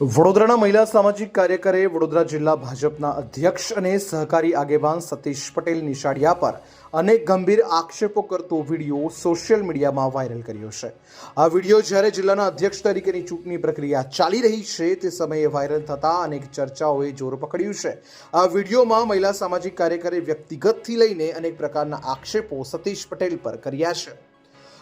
વડોદરાના મહિલા સામાજિક કાર્યકરે વડોદરા જિલ્લા ભાજપના અધ્યક્ષ અને સહકારી આગેવાન સતીશ પટેલ નિશાળિયા પર અનેક ગંભીર આક્ષેપો કરતો વીડિયો સોશિયલ મીડિયામાં વાયરલ કર્યો છે. આ વીડિયો જ્યારે જિલ્લાના અધ્યક્ષ તરીકેની ચૂંટણી પ્રક્રિયા ચાલી રહી છે તે સમયે વાયરલ થતા અનેક ચર્ચાઓએ જોર પકડ્યું છે. આ વિડીયોમાં મહિલા સામાજિક કાર્યકરે વ્યક્તિગતથી લઈને અનેક પ્રકારના આક્ષેપો સતીશ પટેલ પર કર્યા છે.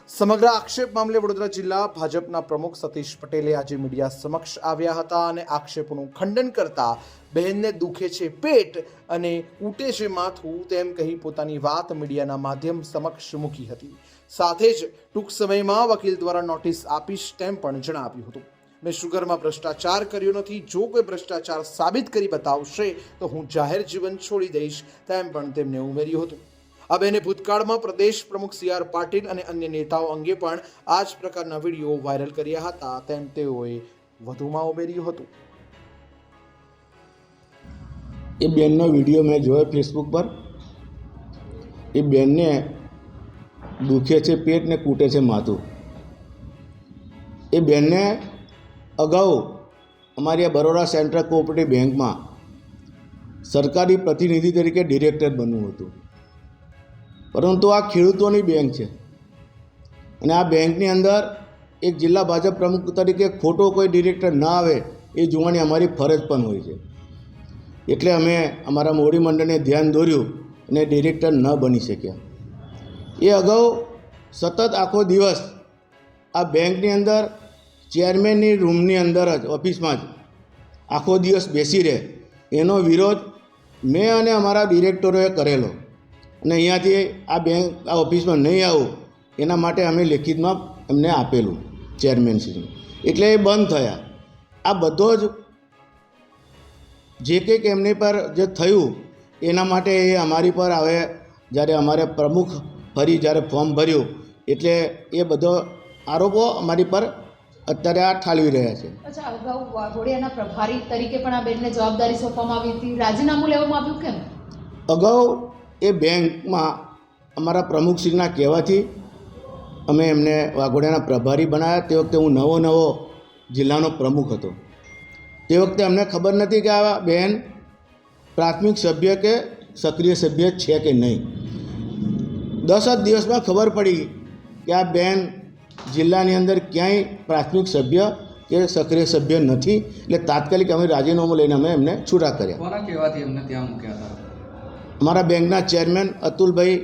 સમગ્ર આક્ષેપ મામલે વડોદરા જિલ્લા ભાજપના પ્રમુખ સતીશ પટેલે આજે મીડિયા સમક્ષ આવ્યા હતા અને આક્ષેપોનું ખંડન કરતા બહેનને દુખે છે પેટ અને ઉટે છે માથું તેમ કહી પોતાની વાત મીડિયાના માધ્યમ સમક્ષ મૂકી હતી. સાથે જ ટૂંક સમયમાં વકીલ દ્વારા નોટિસ આપીશ તેમ પણ જણાવ્યું હતું. મેં શુગરમાં ભ્રષ્ટાચાર કર્યો નથી. જો કોઈ ભ્રષ્ટાચાર સાબિત કરી બતાવશે તો હું જાહેર જીવન છોડી દઈશ તેમ પણ તેમણે ઉમેર્યું હતું. આ બેને ભૂતકાળમાં પ્રદેશ પ્રમુખ સી આર પાટીલ અને અન્ય નેતાઓ અંગે પણ આ જ પ્રકારના વીડિયો વાયરલ કર્યા હતા. તેમ તેઓએ વધુમાં ઉમેર્યું હતું. એ બેનનો વીડિયો મેં જોયો ફેસબુક પર. એ બેનને દુખે છે પેટ ને કૂટે છે માથું. એ બેનને અગાઉ અમારી આ બરોડા સેન્ટ્રલ કોઓપરેટિવ બેંકમાં સરકારી પ્રતિનિધિ તરીકે ડિરેક્ટર બનવું હતું. પરંતુ આ ખેડૂતોની બેંક છે. અને આ બેંકની અંદર એક જિલ્લા ભાજપ પ્રમુખ તરીકે ખોટો કોઈ ડિરેક્ટર ના આવે એ જોવાની અમારી ફરજ પણ હોય છે. એટલે અમે અમારા મોડી મંડળને ધ્યાન દોર્યું અને ડિરેક્ટર ન બની શક્યા. એ અગાઉ સતત આખો દિવસ આ બેંકની અંદર, ચેરમેનની રૂમની અંદર જ, ઓફિસમાં જ આખો દિવસ બેસી રહે. એનો વિરોધ મેં અને અમારા ડિરેક્ટરોએ કરેલો. અને અહીંયાથી આ બેંક આ ઓફિસમાં નહીં આવું એના માટે અમે લેખિતમાં એમને આપેલું ચેરમેનશ્રીને એટલે એ બંધ થયા. આ બધો જ જે કંઈક એમની પર જે થયું એના માટે એ અમારી પર હવે જ્યારે અમારે પ્રમુખ ફરી જ્યારે ફોર્મ ભર્યું એટલે એ બધો આરોપો અમારી પર અત્યારે આ ઠાલવી રહ્યા છે. અચ્છા અગાઉ વાઘોડિયાના પ્રભારી તરીકે પણ આ બેનને જવાબદારી સોંપવામાં આવી હતી. રાજીનામું લેવામાં આવ્યું કેમ? અગાઉ એ બેંકમાં અમારા પ્રમુખશ્રીના કહેવાથી અમે એમને વાઘોડિયાના પ્રભારી બનાવ્યા તે વખતે હું નવો નવો જિલ્લાનો પ્રમુખ હતો. તે વખતે અમને ખબર નથી કે આ બેન પ્રાથમિક સભ્ય કે સક્રિય સભ્ય છે કે નહીં. દસ જ દિવસમાં ખબર પડી કે આ બેન જિલ્લાની અંદર ક્યાંય પ્રાથમિક સભ્ય કે સક્રિય સભ્ય નથી. એટલે તાત્કાલિક અમે રાજીનામું લઈને અમે એમને છૂટા કર્યા. કહેવાથી એમને ત્યાં મૂક્યા હતા? અમારા બેંકના ચેરમેન અતુલભાઈ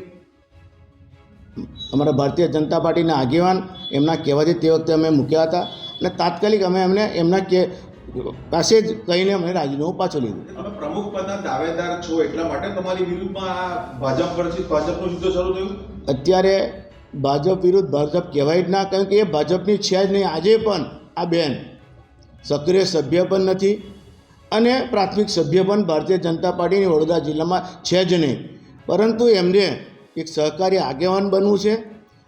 અમારા ભારતીય જનતા પાર્ટીના આગેવાન એમના કહેવાથી તે વખતે અમે મૂક્યા હતા અને તાત્કાલિક અમે એમને એમના કે પાસે જ કહીને અમે રાજીનામું પાછું લીધું. તમે પ્રમુખ પદના દાવેદાર છો એટલા માટે તમારી વિરુદ્ધમાં આ ભાજપ પરથી ભાજપનું યુદ્ધ શરૂ થયું? અત્યારે ભાજપ વિરુદ્ધ ભાજપ કહેવાય જ ના કારણ કે એ ભાજપની છે જ નહીં. આજે પણ આ બેન સક્રિય સભ્ય પણ નથી. અને પ્રાથમિક સભ્ય પણ ભારતીય જનતા પાર્ટીની વડોદરા જિલ્લામાં છે જ નહીં. પરંતુ એમને એક સહકારી આગેવાન બનવું છે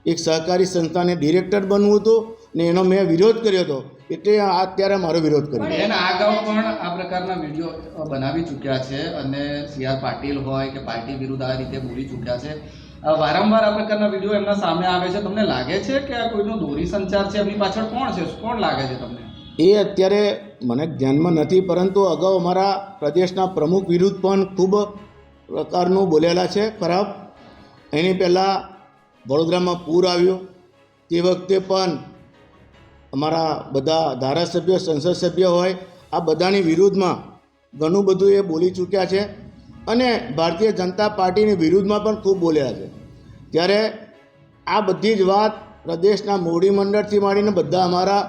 એક સહકારી સંસ્થાને ડિરેક્ટર બનવું હતું ને એનો મેં વિરોધ કર્યો હતો. એટલે આ અત્યારે મારો વિરોધ કર્યો. એના અગાઉ પણ આ પ્રકારના વીડિયો બનાવી ચૂક્યા છે અને સી આર પાટીલ હોય કે પાર્ટી વિરુદ્ધ આ રીતે બોલી ચૂક્યા છે. વારંવાર આ પ્રકારના વીડિયો એમના સામે આવે છે. તમને લાગે છે કે આ કોઈનો દોરી સંચાર છે? એમની પાછળ કોણ છે? કોણ લાગે છે તમને? એ અત્યારે મને ધ્યાનમાં નથી, પરંતુ અગાઉ અમારા પ્રદેશના પ્રમુખ વિરુદ્ધ પણ ખૂબ પ્રકારનું બોલેલા છે ખરાબ. એની પહેલાં વડોદરામાં પૂર આવ્યું. તે વખતે પણ અમારા બધા ધારાસભ્યો, સંસદ સભ્ય હોય, આ બધાની વિરુદ્ધમાં ઘણું બધું એ બોલી ચૂક્યા છે અને ભારતીય જનતા પાર્ટીની વિરુદ્ધમાં પણ ખૂબ બોલ્યા છે. ત્યારે આ બધી જ વાત પ્રદેશના મોવડી મંડળથી માંડીને બધા અમારા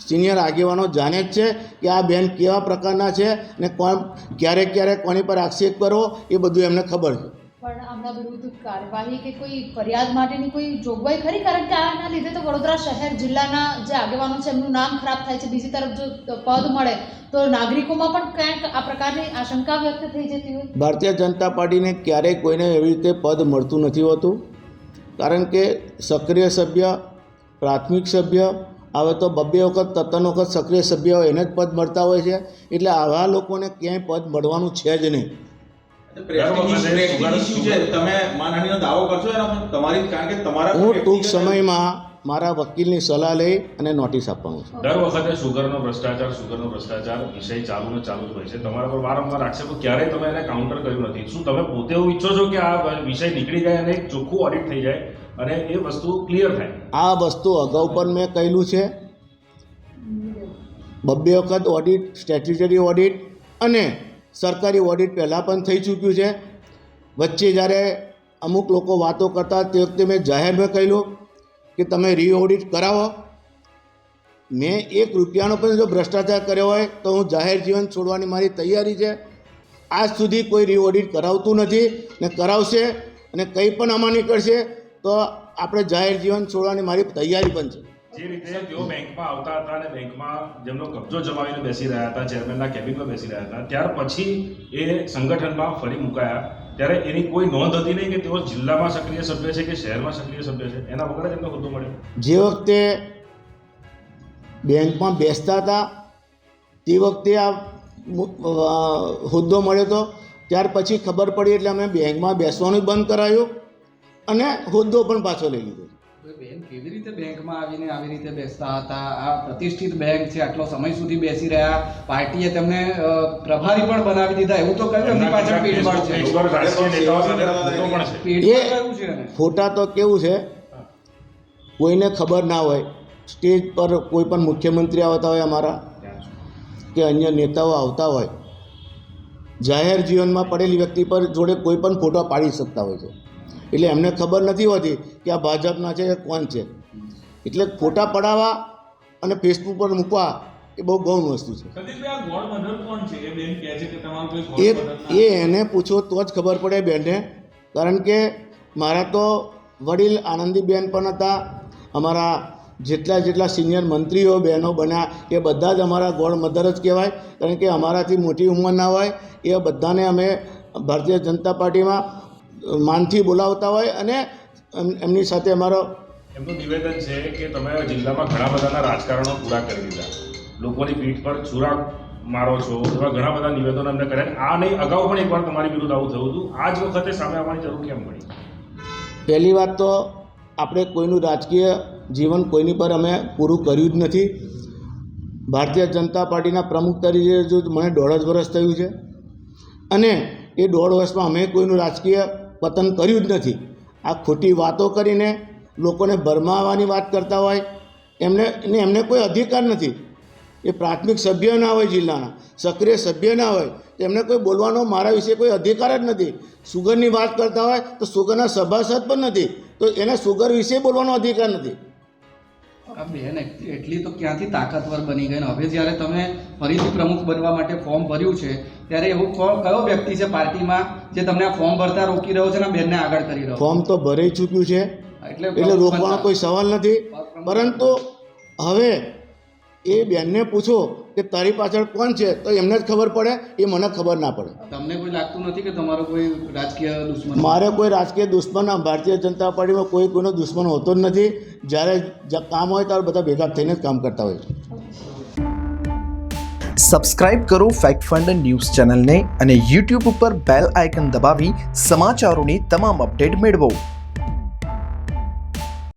સિનિયર આગેવાનો જાણે જ છે કે આ બેન કેવા પ્રકારના છે અને કોણ ક્યારેક ક્યારેક કોની પર આક્ષેપ કરવો એ બધું એમને ખબર છે. પણ આમના વિરુદ્ધ કાર્યવાહી કે કોઈ ફરિયાદ માટેની કોઈ જોગવાઈ ખરી? કારણ કે આના લીધે તો વડોદરા શહેર જિલ્લાના જે આગેવાનો છે એમનું નામ ખરાબ થાય છે બીજી તરફ જો પદ મળે તો નાગરિકોમાં પણ ક્યાંક આ પ્રકારની આશંકા વ્યક્ત થઈ જતી હોય? ભારતીય જનતા પાર્ટીને ક્યારેય કોઈને એવી રીતે પદ મળતું નથી હોતું. કારણ કે સક્રિય સભ્ય પ્રાથમિક સભ્ય હવે તો બબ્બે વખત ત્રણ વખત સક્રિય સભ્ય હોય એને જ પદ મળતા હોય છે. એટલે આવા લોકોને ક્યાંય પદ મળવાનું છે જ નહીં. હું ટૂંક સમયમાં મારા વકીલની સલાહ લઈ અને નોટિસ આપવાનું છે. દર વખતે સુગરનો ભ્રષ્ટાચાર સુગરનો ભ્રષ્ટાચાર વિષય ચાલુ ને ચાલુ જ હોય છે. તમારા પર વારંવાર આક્ષેપો ક્યારેય તમે એને કાઉન્ટર કર્યું નથી. શું તમે પોતે એવું ઈચ્છો છો કે આ વિષય નીકળી જાય અને એક ચોખ્ખું ઓડિટ થઈ જાય અને એ વસ્તુ ક્લિયર થાય? આ વસ્તુ અગાઉ પણ મેં કહેલું છે. બબ્બે વખત ઓડિટ સ્ટેચ્યુટરી ઓડિટ અને સરકારી ઓડિટ પહેલાં પણ થઈ ચૂક્યું છે. વચ્ચે જ્યારે અમુક લોકો વાતો કરતા તે વખતે મેં જાહેરમાં કહેલું કે તમે રી ઓડિટ કરાવો. મેં એક રૂપિયાનો પણ જો ભ્રષ્ટાચાર કર્યો હોય તો હું જાહેર જીવન છોડવાની મારી તૈયારી છે. આજ સુધી કોઈ રી ઓડિટ કરાવતું નથી ને કરાવશે અને કંઈ પણ આમાં નીકળશે તો આપણે જાહેર જીવન છોડવાની મારી તૈયારી પણ છે. જે રીતે તેઓ બેંકમાં આવતા હતા અને બેંકમાં જેમનો કબજો જમાવીને બેસી રહ્યા હતા ચેરમેનના કેબિનમાં બેસી રહ્યા હતા, ત્યાર પછી એ સંગઠનમાં ફરી મુકાયા. ત્યારે એની કોઈ નોંધ હતી નહીં કે તેઓ જિલ્લામાં સક્રિય સભ્ય છે કે શહેરમાં સક્રિય સભ્ય છે? એના વગર જ એમને હોદ્દો મળ્યો. જે વખતે બેંકમાં બેસતા હતા, તે વખતે આ હોદ્દો મળ્યો હતો. ત્યાર પછી ખબર પડી એટલે અમે બેંકમાં બેસવાનું બંધ કરાયું અને હોદ્દો પણ પાછો લઈ લીધો. કેવી રીતે બેંકમાં આવીને આવી રીતે બેસતા હતા? આ પ્રતિષ્ઠિત બેંક છે આટલો સમય સુધી બેસી રહ્યા. પાર્ટીએ તેમને પ્રભારી પણ બનાવી દીધા. એવું તો કહ્યું એમની પાછળ પીઠબળ છે? ફોટા તો કેવું છે? કોઈને ખબર ના હોય. સ્ટેજ પર કોઈ પણ મુખ્યમંત્રી આવતા હોય અમારા કે અન્ય નેતાઓ આવતા હોય. જાહેર જીવનમાં પડેલી વ્યક્તિ પર જોડે કોઈ પણ ફોટો પાડી શકતા હોય છે. એટલે એમને ખબર નથી હોતી કે આ ભાજપના છે કે કોણ છે. એટલે ફોટા પડાવવા અને ફેસબુક પર મૂકવા એ બહુ ગૌણ વસ્તુ છે. એ એને પૂછો તો જ ખબર પડે બેનને. કારણ કે મારા તો વડીલ આનંદીબેન પણ હતા. અમારા જેટલા જેટલા સિનિયર મંત્રીઓ બહેનો બન્યા એ બધા જ અમારા ગોળ મધર જ કહેવાય. કારણ કે અમારાથી મોટી ઉંમરના હોય. એ બધાને અમે ભારતીય જનતા પાર્ટીમાં માનથી બોલાવતા હોય અને એમ- એમની સાથે અમારો એમનું નિવેદન છે કે તમે જિલ્લામાં ઘણા બધાના રાજકારણો પૂરા કરી દીધા. લોકોની પીઠ પર ચૂરા મારો છો એવા ઘણા બધા નિવેદનો એમને કર્યા આ નહીં અગાઉ પણ એકવાર તમારી વિરુદ્ધ આવું થયું હતું. આ જ વખતે સામે આવવાની જરૂર કેમ પડી? પહેલી વાત તો આપણે કોઈનું રાજકીય જીવન કોઈની પર અમે પૂરું કર્યું જ નથી. ભારતીય જનતા પાર્ટીના પ્રમુખ તરીકે જો મને દોઢ જ વર્ષ થયું છે. અને એ દોઢ વર્ષમાં અમે કોઈનું રાજકીય પતન કર્યું જ નથી. આ ખોટી વાતો કરીને લોકોને ભરમાવાની વાત કરતા હોય, એમને ને એમને કોઈ અધિકાર નથી. એ પ્રાથમિક સભ્ય ના હોય, જિલ્લાના સક્રિય સભ્ય ના હોય, એમને કોઈ બોલવાનો મારા વિશે કોઈ અધિકાર જ નથી. સુગરની વાત કરતા હોય તો સુગરના સભાસદ પણ નથી. તો એને સુગર વિશે બોલવાનો અધિકાર નથી. આ બેન એટ- એટલી તો ક્યાંથી તાકાતવર બની ગઈ ને? હવે જ્યારે તમે ફરીથી પ્રમુખ બનવા માટે ફોર્મ ભર્યું છે ત્યારે એવું કયો વ્યક્તિ છે પાર્ટીમાં જે તમને આ ફોર્મ ભરતા રોકી રહ્યો છે ને બેનને આગળ કરી રહ્યો ફોર્મ તો ભરાઈ ચૂક્યું છે એટલે એટલે રોકવાનો કોઈ સવાલ નથી. પરંતુ હવે એ બેનને પૂછો કે તારી પાછળ કોણ છે તો એમને જ ખબર પડે એ મને ખબર ના પડે. તમને કોઈ લાગતું નથી કે તમારો કોઈ રાજકીય દુશ્મન? મારે કોઈ રાજકીય દુશ્મન ભારતીય જનતા પાર્ટીમાં કોઈ કોઈનો દુશ્મન હોતો જ નથી. જ્યારે જ કામ હોય ત્યારે બધા ભેગા થઈને જ કામ કરતા હોય છે. સબસ્ક્રાઇબ કરો ફેક્ટ ફંડ ન્યૂઝ ચેનલને અને યુટ્યુબ ઉપર બેલ આઇકન દબાવી સમાચારોની તમામ અપડેટ મેળવો.